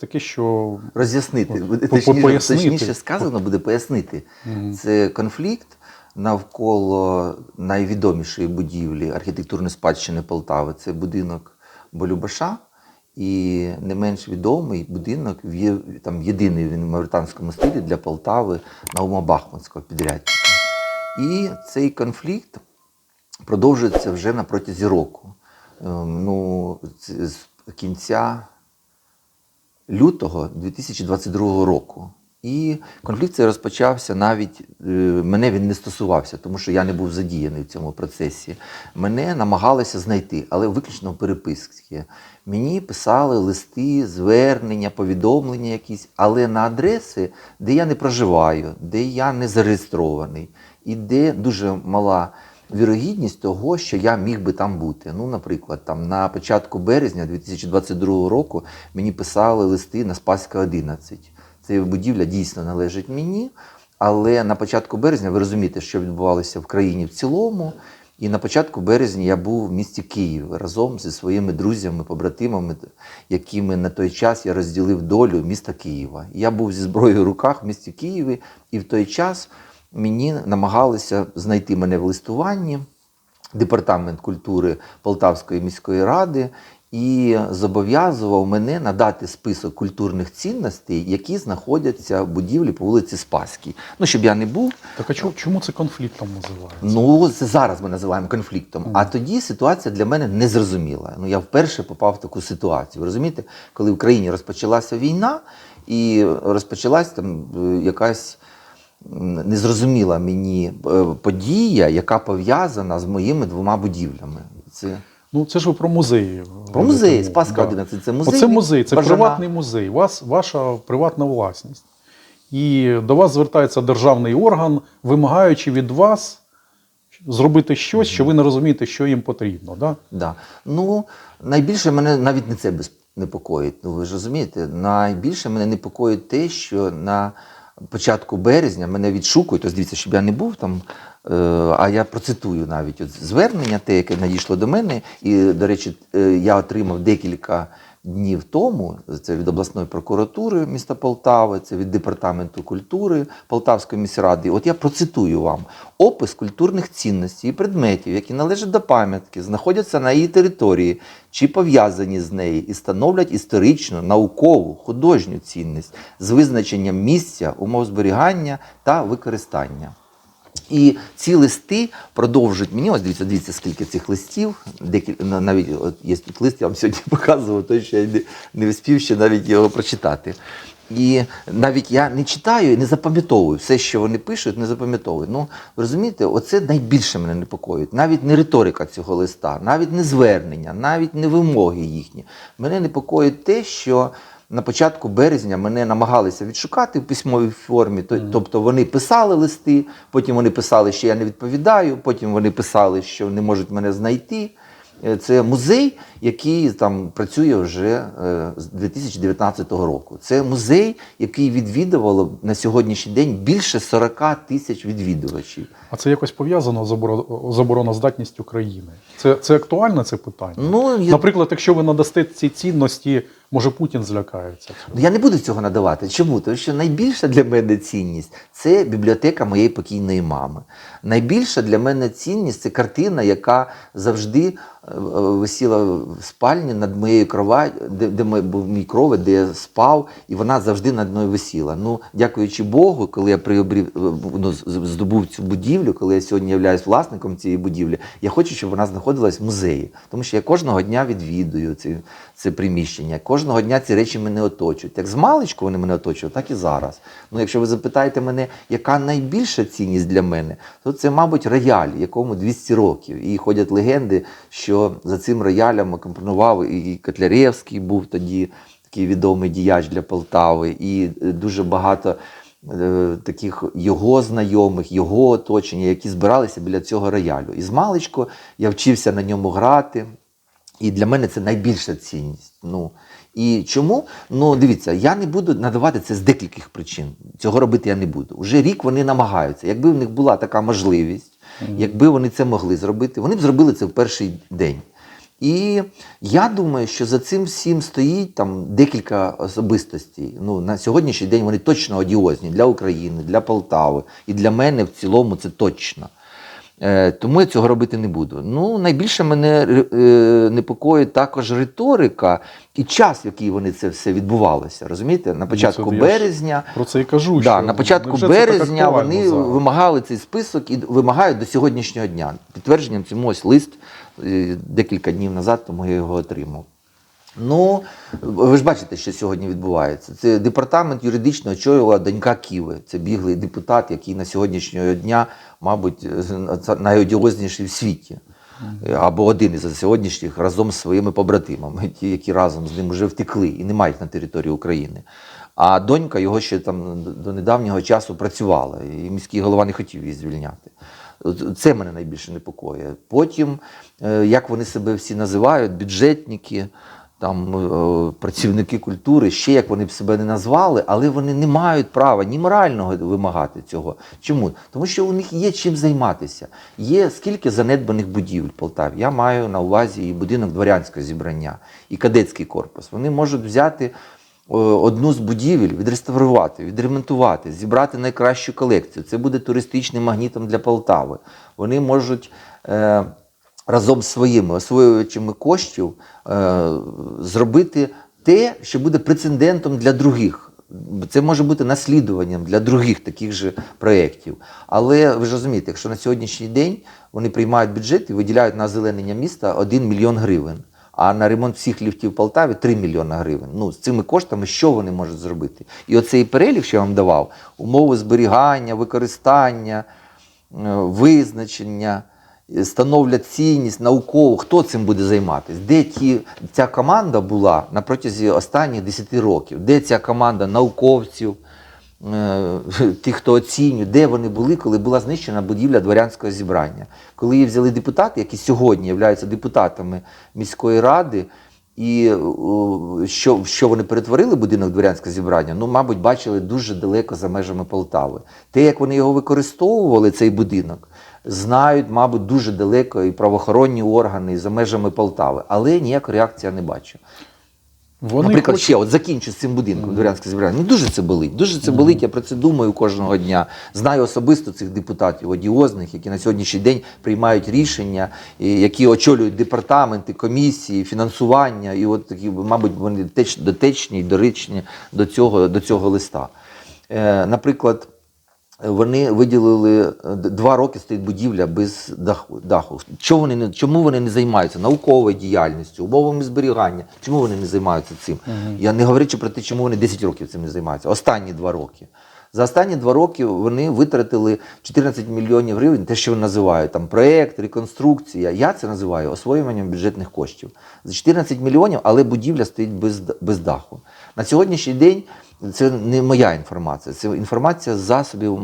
щось таке, що Роз'яснити. Точніше, пояснити. точніше сказано буде пояснити. Це конфлікт навколо найвідомішої будівлі архітектурної спадщини Полтави. Це будинок Болюбаша. І не менш відомий будинок там єдиний він в мавританському стилі для Полтави Наума Бахмутського підрядчика. І цей конфлікт продовжується вже на протязі року. Ем, Ну, з кінця лютого 2022 року. І конфлікт цей розпочався навіть е, мене він не стосувався, тому що я не був задіяний в цьому процесі. Мене намагалися знайти, але виключно переписки. Мені писали листи, звернення, повідомлення якісь, але на адреси, де я не проживаю, де я не зареєстрований, і де дуже мала вірогідність того, що я міг би там бути. Ну, наприклад, там на початку березня 2022 року мені писали листи на Спаська 11. Ця будівля дійсно належить мені, але на початку березня ви розумієте, що відбувалося в країні в цілому. І на початку березня я був в місті Київ разом зі своїми друзями, побратимами, якими на той час я розділив долю міста Києва. Я був зі зброєю в руках в місті Києві, і в той час мені намагалися знайти мене в листуванні департамент культури Полтавської міської ради і зобов'язував мене надати список культурних цінностей, які знаходяться в будівлі по вулиці Спаській. Ну, щоб я не був. так а чому, чому це конфліктом називається? Ну, це зараз ми називаємо конфліктом. А тоді ситуація для мене незрозуміла. Ну, я вперше попав в таку ситуацію. Розумієте, коли в країні розпочалася війна, і розпочалась там е, якась незрозуміла мені е, подія, яка пов'язана з моїми двома будівлями. Це Ну це ж ви про музеї. про музей. Спаска 11, це музей. Оце музей, це Бажана. приватний музей. Вас ваша приватна власність. І до вас звертається державний орган, вимагаючи від вас зробити щось, що ви не розумієте, що їм потрібно. Да? Да. Ну, найбільше мене навіть не це без- непокоїть. Ну, ви ж розумієте, найбільше мене непокоїть те, що на початку березня мене відшукують, ось дивіться, щоб я не був там. е, А я процитую навіть от звернення, те, яке надійшло до мене. І, до речі, е, я отримав декілька днів тому. Це від обласної прокуратури міста Полтави, це від департаменту культури Полтавської міськради. От я процитую вам опис культурних цінностей і предметів, які належать до пам'ятки, знаходяться на її території чи пов'язані з нею і становлять історичну, наукову, художню цінність з визначенням місця, умов зберігання та використання. І ці листи продовжують мені. Ось дивіться, дивіться, скільки цих листів. Декіль, навіть от є тут лист, я вам сьогодні показував, той, що я не, встиг ще навіть його прочитати. І навіть я не читаю і не запам'ятовую все, що вони пишуть, не запам'ятовую. Ну, розумієте, оце найбільше мене непокоїть. Навіть не риторика цього листа, навіть не звернення, навіть не вимоги їхні. Мене непокоїть те, що на початку березня мене намагалися відшукати в письмовій формі. Тобто вони писали листи, потім вони писали, що я не відповідаю, потім вони писали, що не можуть мене знайти. Е, Це музей, який там працює вже е, з 2019 року. Це музей, який відвідувало на сьогоднішній день більше 40 тисяч відвідувачів. А це якось пов'язано з оборо- з обороноздатністю країни. Це, це актуальне це питання. Ну, я- Наприклад, якщо ви надасте ці цінності, може Путін злякається. Ну, Я не буду цього надавати. Чому? Тому що найбільша для мене цінність це бібліотека моєї покійної мами. Найбільша для мене цінність це картина, яка завжди е, висіла в спальні над моєю кроваттю, де, де був мій кровать, де я спав, і вона завжди над мною висіла. Ну, дякуючи Богу, коли я приобрів, е, ну, здобув цю будівлю, коли я сьогодні являюсь власником цієї будівлі, я хочу, щоб вона знаходилась в музеї. Тому що я кожного дня відвідую це, це приміщення. Кожного дня ці речі мене оточують. Як з маличку вони мене оточують, так і зараз. Ну, якщо ви запитаєте мене, яка найбільша цінність для мене, то це, мабуть, рояль, якому 200 років. І ходять легенди, що за цим роялем акомпонував і Котляревський був тоді такий відомий діяч для Полтави, і е, дуже багато. е, Таких його знайомих, його оточення, які збиралися біля цього роялю. І з маличку я вчився на ньому грати. І для мене це найбільша цінність. Ну і чому? Ну дивіться, я не буду надавати це з декількох причин. Цього робити я не буду. Уже рік вони намагаються. Якби в них була така можливість, якби вони це могли зробити, вони б зробили це в перший день. І я думаю, що за цим всім стоїть там декілька особистостей. Ну, на сьогоднішній день вони точно одіозні для України, для Полтави. І для мене в цілому це точно. Е, Тому я цього робити не буду. Ну, найбільше мене е, непокоїть також риторика і час, в який вони це все відбувалося. Розумієте? На початку Ну, це березня. Про це і кажу. Да, що на початку березня вони зараз? вимагали цей список і вимагають до сьогоднішнього дня. Підтвердженням цьому ось лист е, декілька днів назад, тому я його отримав. Ну, ви ж бачите, що сьогодні відбувається. Це департамент юридично очолювала донька Ківи. Це біглий депутат, який на сьогоднішнього дня, мабуть, е, найодіозніший в світі. Або один із сьогоднішніх разом з своїми побратимами, ті, які разом з ним вже втекли і не мають на території України. А донька його ще там до недавнього часу працювала, і міський голова не хотів її звільняти. Це мене найбільше непокоює. Потім, е, як вони себе всі називають, бюджетники, там е, працівники культури, ще як вони б себе не назвали, але вони не мають права ні морального вимагати цього. Чому? Тому що у них є чим займатися. Є скільки занедбаних будівель Полтаві. Я маю на увазі і будинок дворянського зібрання, і кадетський корпус. Вони можуть взяти е, одну з будівель, відреставрувати, відремонтувати, зібрати найкращу колекцію. Це буде туристичним магнітом для Полтави. Вони можуть. Е, разом з своїми освоювачами коштів е, зробити те, що буде прецедентом для других. Це може бути наслідуванням для других таких же проєктів. Але ви ж розумієте, якщо на сьогоднішній день вони приймають бюджет і виділяють на озеленення міста 1 мільйон гривень, а на ремонт всіх ліфтів в Полтаві 3 мільйони гривень. Ну, з цими коштами що вони можуть зробити? І оцей перелік, що я вам давав, умови зберігання, використання, е, визначення становлять цінність наукову, хто цим буде займатися? Де ті, ця команда була на протязі останніх 10 років? Де ця команда науковців, е, тих, хто оцінює, де вони були, коли була знищена будівля дворянського зібрання? Коли її взяли депутати, які сьогодні являються депутатами міської ради, і що, що вони перетворили будинок дворянського зібрання, ну, мабуть, бачили дуже далеко за межами Полтави. Те, як вони його використовували, цей будинок, знають, мабуть, дуже далеко і правоохоронні органи і за межами Полтави, але ніякої реакції я не бачу. Вони Наприклад, хочуть- ще от закінчу з цим будинком дворянське зібрання. Ну дуже це болить. Дуже це болить. Я про це думаю кожного дня. Знаю особисто цих депутатів одіозних, які на сьогоднішній день приймають рішення, і які очолюють департаменти, комісії, фінансування. І от такі, мабуть, вони теч, дотечні і доречні до цього, до цього листа. Е, наприклад. Вони виділили е, два роки стоїть будівля без даху. Чому вони не чому вони не займаються науковою діяльністю, умовами зберігання? Чому вони не займаються цим? Я не говорячи про те, чому вони 10 років цим не займаються. Останні два роки. За останні два роки вони витратили 14 мільйонів гривень, те, що вони називають там проект, реконструкція. Я це називаю освоюванням бюджетних коштів. За 14 мільйонів, але будівля стоїть без, без даху. На сьогоднішній день це не моя інформація, це інформація з засобів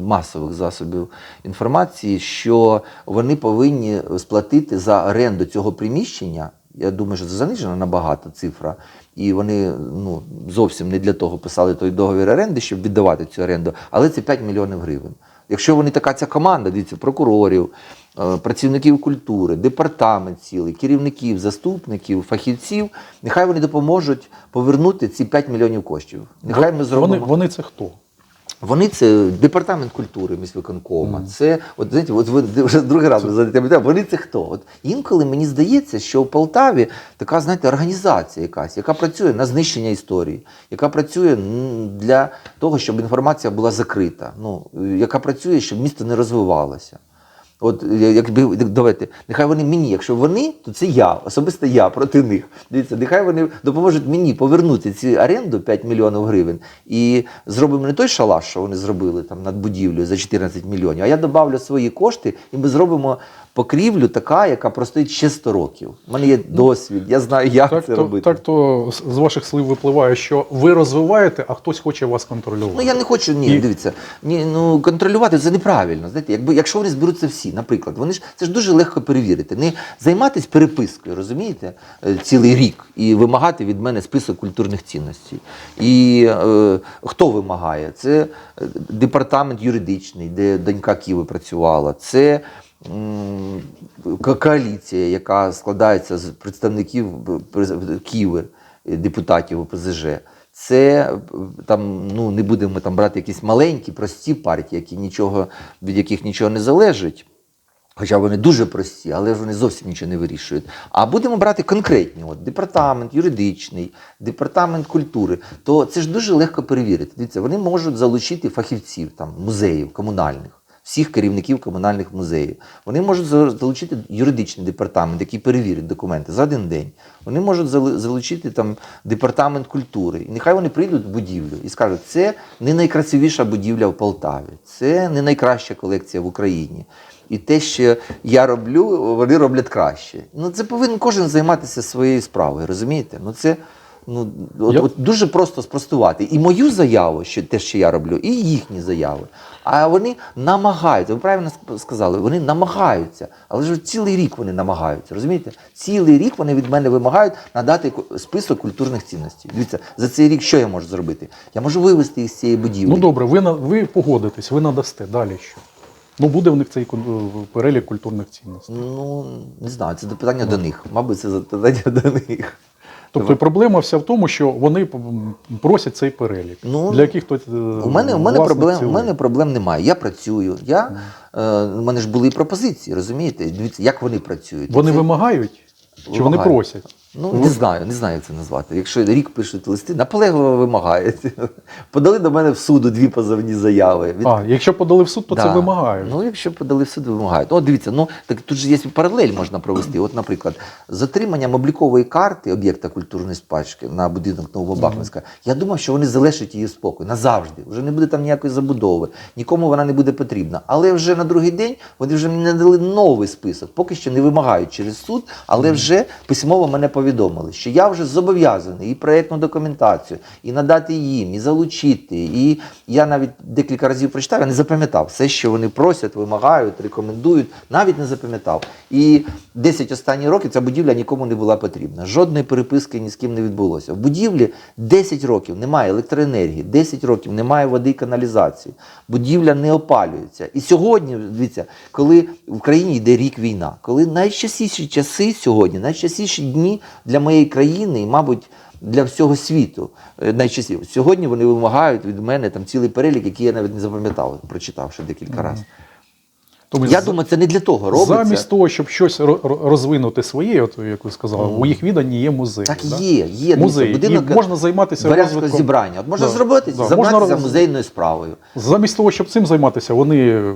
масових засобів інформації, що вони повинні сплатити за оренду цього приміщення. Я думаю, що це занижена набагато цифра, і вони ну, зовсім не для того писали той договір оренди, щоб віддавати цю оренду, але це 5 мільйонів гривень. Якщо вони така ця команда, дивіться, прокурорів, е, працівників культури, департамент цілий, керівників, заступників, фахівців, нехай вони допоможуть повернути ці 5 мільйонів коштів. Нехай ми зробимо. Вони, вони це хто? Вони це департамент культури міськвиконкома. Це от знаєте, от ви вже другий раз ви задаєте питання, Вони це хто? От інколи мені здається, що в Полтаві така знаєте організація якась, яка працює на знищення історії, яка працює для того, щоб інформація була закрита. Ну яка працює, щоб місто не розвивалося. От якби давайте, нехай вони мені, якщо вони, то це я, особисто я проти них. Дивіться, нехай вони допоможуть мені повернути ці оренду 5 мільйонів гривень і зробимо не той шалаш, що вони зробили там над будівлею за 14 мільйонів, а я добавлю свої кошти і ми зробимо покрівлю така, яка простоїть ще 100 років. У мене є досвід, я знаю, як Так це то, робити. так то з ваших слів випливає, що ви розвиваєте, а хтось хоче вас контролювати. Ну я не хочу, ні, І- дивіться, ні, ну контролювати це неправильно. Знаєте, якби якщо вони зберуться всі, наприклад, вони ж це ж дуже легко перевірити. Не займатися перепискою, розумієте, е, цілий рік і вимагати від мене список культурних цінностей. І е, хто вимагає? Це е, департамент юридичний, де донька Ківи працювала. Це коаліція, яка складається з представників през- Києва, е, депутатів ОПЗЖ. Це е, там, ну не будемо там брати якісь маленькі, прості партії, які нічого, від яких нічого не залежить. Хоча вони дуже прості, але ж вони зовсім нічого не вирішують. А будемо брати конкретні: от департамент юридичний, департамент культури, то це ж дуже легко перевірити. Дивіться, вони можуть залучити фахівців там музеїв комунальних. Всіх керівників комунальних музеїв. Вони можуть залучити юридичний департамент, який перевірить документи за один день. Вони можуть залучити там департамент культури. І нехай вони прийдуть в будівлю і скажуть, це не найкрасивіша будівля в Полтаві, це не найкраща колекція в Україні. І те, що я роблю, вони роблять краще. Ну це повинен кожен займатися своєю справою, розумієте? Ну це ну от, от дуже просто спростувати. І мою заяву, що те, що я роблю, і їхні заяви. А вони намагаються. Ви правильно сказали, вони намагаються. Але ж цілий рік вони намагаються. Розумієте? Цілий рік вони від мене вимагають надати список культурних цінностей. Дивіться, за цей рік що я можу зробити? Я можу вивезти їх з цієї будівлі. Ну добре, ви, на- ви погодитесь, ви надасте. Далі що? Ну буде в них цей перелік культурних цінностей. Ну не знаю, це питання до них. Мабуть, це питання до них. Тобто проблема вся в тому, що вони просять цей перелік. Ну, для яких то е, У мене, у мене, проблем, у мене проблем немає. Я працюю. Я, е, у мене ж були пропозиції, розумієте? Дивіться, як вони працюють. Вони Це- вимагають чи вони просять? Ну, не знаю, не знаю, як це назвати. Якщо рік пишуть листи, наполегливо вимагають. Подали до мене в суду дві позовні заяви. Від- А, якщо подали в суд, то це вимагають. Ну, якщо подали в суд, вимагають. О, дивіться, ну так тут же є паралель можна провести. От, наприклад, з отриманням облікової карти об'єкта культурної спадщини на будинок Новобахманська, я думав, що вони залишать її спокій назавжди. Вже не буде там ніякої забудови, нікому вона не буде потрібна. Але вже на другий день вони вже мені надали новий список. Поки що не вимагають через суд, але вже письмово мене повідомили, що я вже зобов'язаний і проєктну документацію, і надати їм, і залучити. І я навіть декілька разів прочитав, я не запам'ятав все, що вони просять, вимагають, рекомендують, навіть не запам'ятав. І 10 останніх років ця будівля нікому не була потрібна. Жодної переписки ні з ким не відбулося. В будівлі 10 років немає електроенергії, 10 років немає води і каналізації. Будівля не опалюється. І сьогодні, дивіться, коли в країні йде рік війна, коли найчастіші часи сьогодні, найчастіші дні для моєї країни, і, мабуть, для всього світу. Е, Найчастіше сьогодні вони вимагають від мене там цілий перелік, який я навіть не запам'ятав, прочитавши декілька разів. Тобто Я з- думаю, це не для того робиться. замість того, щоб щось ро- ро- розвинути своє, от як ви сказали, у їх відданні є музей. Так да? є, є Музей. будинок І можна займатися розвитком. зібрання. От можна Да, зробити, да, займатися можна музейною справою. Замість того, щоб цим займатися, вони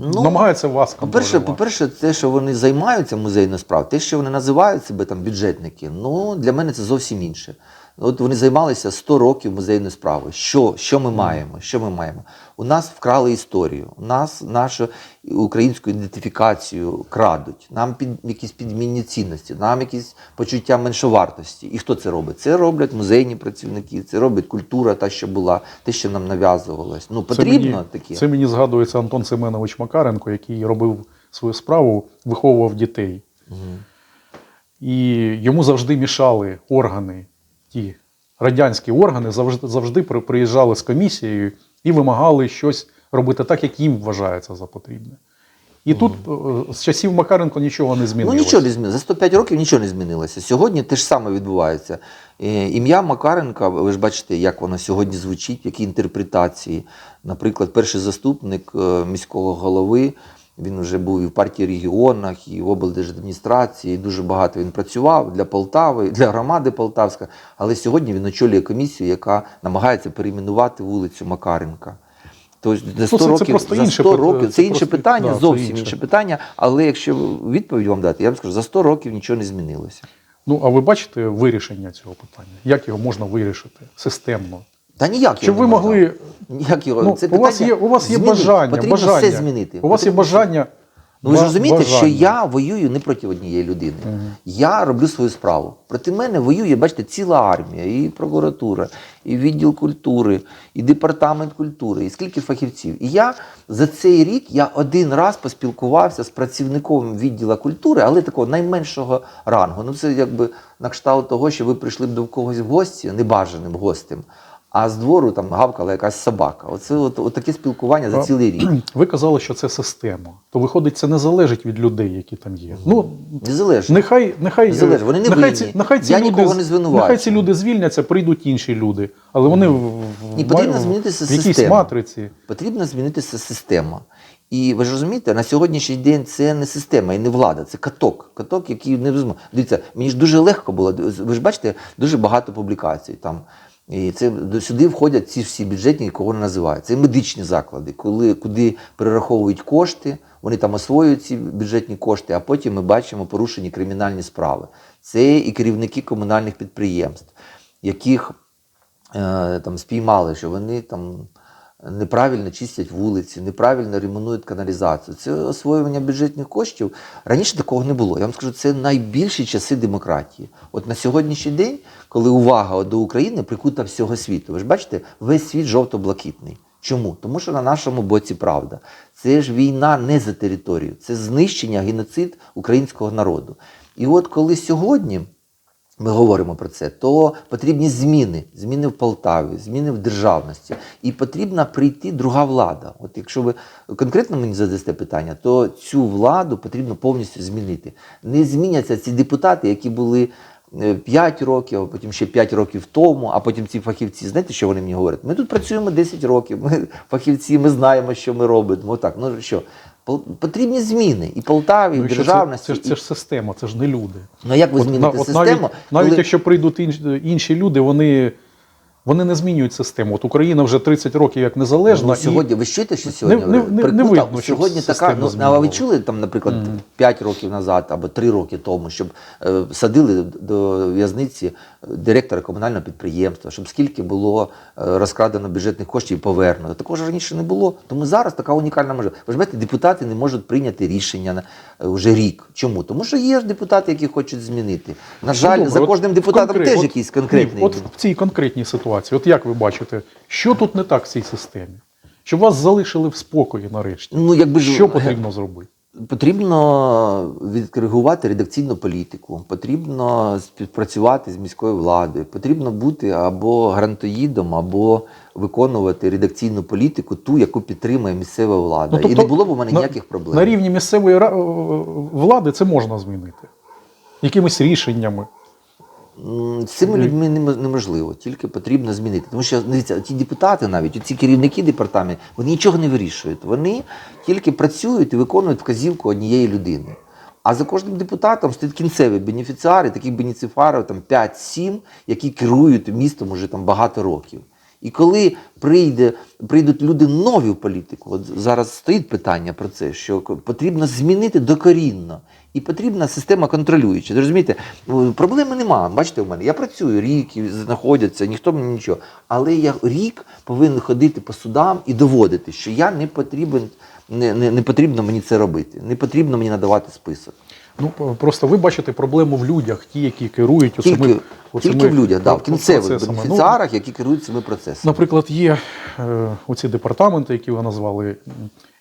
Ну, намагаються вас По-перше, по-перше, те, що вони займаються музейною справою, те, що вони називають себе там бюджетники, ну для мене це зовсім інше. От вони займалися 100 років музейною справою. Що, що ми маємо? Що ми маємо? У нас вкрали історію, у нас нашу українську ідентифікацію крадуть, нам під якісь підмінні цінності, нам якісь почуття меншовартості. І хто це робить? Це роблять музейні працівники, це робить культура, та що була, те, що нам нав'язувалось. Ну Це потрібно мені, таке. Це мені згадується Антон Семенович Макаренко, який робив свою справу, виховував дітей. І йому завжди мішали органи, ті радянські органи завжди, завжди при- приїжджали з комісією і вимагали щось робити так, як їм вважається за потрібне. І тут е, з часів Макаренко нічого не змінилося. Ну нічого не змінилося. За 105 років нічого не змінилося. Сьогодні те ж саме відбувається. Е, Ім'я Макаренка, ви ж бачите, як воно сьогодні звучить, які інтерпретації. Наприклад, перший заступник е, міського голови. Він вже був і в партії регіонах, і в облдержадміністрації. і Дуже багато він працював для Полтави, для громади Полтавська. Але сьогодні він очолює комісію, яка намагається перейменувати вулицю Макаренка. Тобто за 100 Ну, це- років, просто за 100 пит- років, це, це інше просто- питання, да, зовсім інше. інше питання. Але якщо відповідь вам дати, я вам скажу, за 100 років нічого не змінилося. Ну, а ви бачите вирішення цього питання? Як його можна вирішити системно? Та ніяк Щоб ви не могли. Ніяк його. Ну, це у вас є, у вас є бажання. Потрібно бажання. все змінити. У вас є бажання. Ну ви ж розумієте, що я воюю не проти однієї людини. Я роблю свою справу. Проти мене воює, бачите, ціла армія, і прокуратура, і відділ культури, і департамент культури, і скільки фахівців. І я за цей рік я один раз поспілкувався з працівником відділу культури, але такого найменшого рангу. Ну це якби на кшталт того, що ви прийшли б до когось в гості, небажаним гостем. А з двору там гавкала якась собака. Оце от, от таке спілкування за цілий рік. Ви казали, що це система. То виходить, це не залежить від людей, які там є. Ну, Незалежно. нехай, нехай, Не залежить, вони не нехай, ці, нехай ці Я люди, нікого не звинувачую. Нехай ці люди звільняться, прийдуть інші люди. Але вони в, в, потрібно в- змінити в якійсь систему. матриці. Потрібно змінитися система. І ви ж розумієте, на сьогоднішній день це не система і не влада, це каток. Каток, який не розуміє. Дивіться, мені ж дуже легко було. Ви ж бачите, дуже багато публікацій там. І це сюди входять ці всі бюджетні, кого не називають. Це медичні заклади, коли, куди перераховують кошти, вони там освоюють ці бюджетні кошти, а потім ми бачимо порушені кримінальні справи. Це і керівники комунальних підприємств, яких е, там спіймали, що вони там неправильно чистять вулиці, неправильно ремонують каналізацію. Це освоювання бюджетних коштів. Раніше такого не було. Я вам скажу, це найбільші часи демократії. От на сьогоднішній день, коли увага до України прикута всього світу, ви ж бачите, весь світ жовто-блакитний. Чому? Тому що на нашому боці правда. Це ж війна не за територію, це знищення, геноцид українського народу. І от коли сьогодні ми говоримо про це, то потрібні зміни, зміни в Полтаві, зміни в державності. І потрібна прийти друга влада. От якщо ви конкретно мені задасте питання, то цю владу потрібно повністю змінити. Не зміняться ці депутати, які були 5 років, а потім ще 5 років тому, а потім ці фахівці, знаєте, що вони мені говорять? Ми тут працюємо 10 років, ми фахівці, ми знаємо, що ми робимо. Отак, ну що, потрібні зміни і Полтаві, і Ну, державності. Це, це, ж, це ж система, це ж не люди. Ну як ви зміните от систему? навіть, навіть коли- якщо прийдуть інші, інші люди, вони, вони не змінюють систему. От Україна вже 30 років як незалежна. Ну, і- сьогодні ви чуєте, що сьогодні не- не- не прикута? видно, сьогодні така. Ну, а ви чули там, наприклад, 5 років назад або 3 роки тому, щоб е, садили до в'язниці директора комунального підприємства, щоб скільки було е, розкрадено бюджетних коштів і повернуто. Такого ж раніше не було. Тому зараз така унікальна можливість. Ви ж бачите, депутати не можуть прийняти рішення е, вже рік. Чому? Тому що є ж депутати, які хочуть змінити. На жаль, Ну, добре, за кожним депутатом конкрет- теж от- якийсь конкретний. Ні, от в цій конкретній ситуації, от як ви бачите, що тут не так в цій системі? Щоб вас залишили в спокої нарешті. Ну, якби Що потрібно зробити? Потрібно відкоригувати редакційну політику, потрібно співпрацювати з міською владою, потрібно бути або грантоїдом, або виконувати редакційну політику, ту, яку підтримує місцева влада. І не було б у мене Ну, на- ніяких проблем. На рівні місцевої влади це можна змінити. Якимись рішеннями. З цими людьми неможливо, тільки потрібно змінити. Тому що дивіться, ті депутати, навіть ці керівники департаменту, вони нічого не вирішують. Вони тільки працюють і виконують вказівку однієї людини. А за кожним депутатом стоять кінцеві бенефіціари, таких бенефіціарів там 5-7, які керують містом уже там багато років. І коли прийде, прийдуть люди нові в політику, от зараз стоїть питання про це, що потрібно змінити докорінно. І потрібна система контролююча. Розумієте, проблеми немає. Бачите, у мене я працюю рік, і знаходяться, ніхто мені нічого. Але я рік повинен ходити по судам і доводити, що я не потрібен, не, не, не потрібно мені це робити, не потрібно мені надавати список. Ну, просто ви бачите проблему в людях, ті, які керують Тільки, оцими, оцими тільки в людях, да, в кінцевих. Ну, бенефіціарах, які керують цими процесами. Наприклад, є е, оці департаменти, які ви назвали.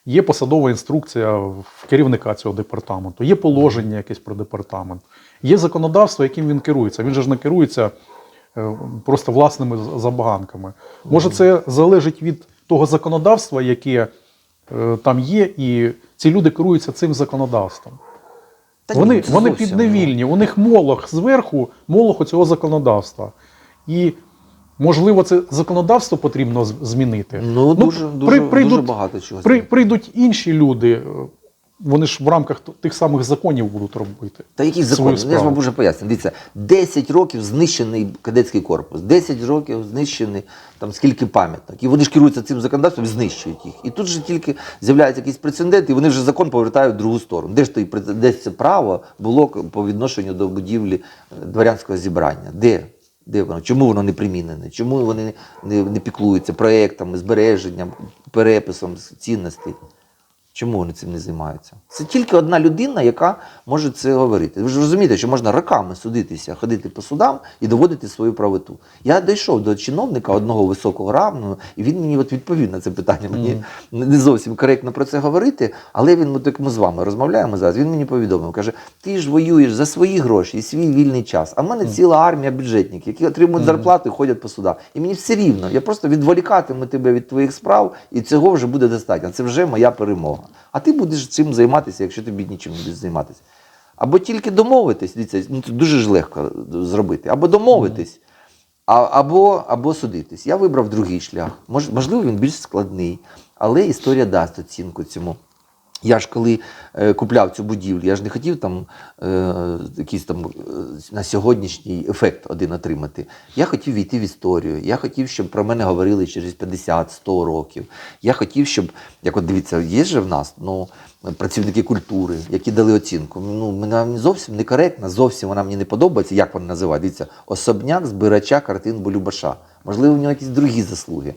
Є посадова інструкція в керівника цього департаменту, є положення якесь про департамент, є законодавство, яким він керується. Він же ж не керується е, просто власними забаганками. Може, це залежить від того законодавства, яке е, там є, і ці люди керуються цим законодавством. Та ні, Вони, це вони зовсім, підневільні, у них молох зверху, молох цього законодавства. І, можливо, це законодавство потрібно з- змінити. Ну, дуже, дуже, дуже багато чого. При, прийдуть інші люди, вони ж в рамках тих самих законів будуть робити. Та який свою закон? Я ж вам вже поясню. Дивіться, 10 років знищений кадетський корпус, 10 років знищений там скільки пам'яток. І вони ж керуються цим законодавством і знищують їх. І тут же тільки з'являється якийсь прецедент, і вони вже закон повертають в другу сторону. Де ж той прец- де це право було по відношенню до будівлі е, дворянського зібрання? Де? Де воно? Чому воно не примінене? Чому вони не, не, не піклуються проектами, збереженням, переписом цінностей? Чому вони цим не займаються? Це тільки одна людина, яка може це говорити. Ви ж розумієте, що можна роками судитися, ходити по судам і доводити свою правоту. Я дійшов до чиновника одного високого равного, і він мені от відповів на це питання. Мені не зовсім коректно про це говорити, але він от як ми з вами розмовляємо зараз. Він мені повідомив, каже: ти ж воюєш за свої гроші і свій вільний час. А в мене ціла армія бюджетників, які отримують зарплату і ходять по судах. І мені все рівно. Я просто відволікатиму тебе від твоїх справ, і цього вже буде достатньо. Це вже моя перемога. А ти будеш цим займатися, якщо тобі нічим не будеш займатися. Або тільки домовитись, дивіться, ну це дуже ж легко зробити. Або домовитись, а, або, або судитись. Я вибрав другий шлях. Мож, можливо, він більш складний, але історія дасть оцінку цьому. Я ж коли е, купляв цю будівлю, я ж не хотів там е, якийсь там е, на сьогоднішній ефект один отримати. Я хотів війти в історію. Я хотів, щоб про мене говорили через 50-100 років. Я хотів, щоб, як от дивіться, є же в нас ну, працівники культури, які дали оцінку. Ну, мене зовсім некоректно, зовсім вона мені не подобається, як вона називає. Дивіться, особняк збирача картин Болюбаша. Можливо, в нього якісь другі заслуги.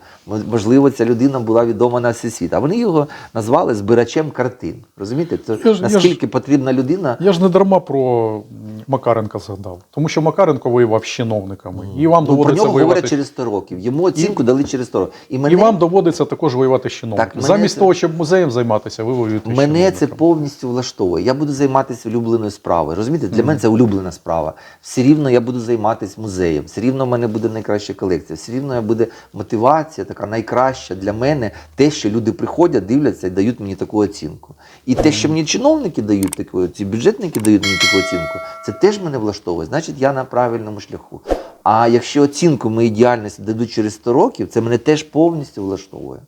Можливо, ця людина була відома на всі світ. А вони його назвали збирачем картин. Розумієте? Це Я ж- я ж- наскільки потрібна людина. Я ж не дарма про Макаренка згадав, тому що Макаренко воював з чиновниками, і вам Ну, про нього воювати. говорять через 100 років. Йому оцінку дали через 100 років. І, мене, І вам доводиться також воювати з чиновниками. мене Замість це- того, щоб музеєм займатися, ви воюєте Мене це повністю влаштовує. Я буду займатися улюбленою справою. Розумієте, для мене це улюблена справа. Все рівно я буду займатися музеєм, все рівно в мене буде найкраща колекція, все рівно буде мотивація, така найкраща для мене, те, що люди приходять, дивляться і дають мені таку оцінку. І те, що мені чиновники дають таку, ці бюджетники дають мені таку оцінку, це теж мене влаштовує. Значить, я на правильному шляху. А якщо оцінку моєї діяльності дадуть через 100 років, це мене теж повністю влаштовує.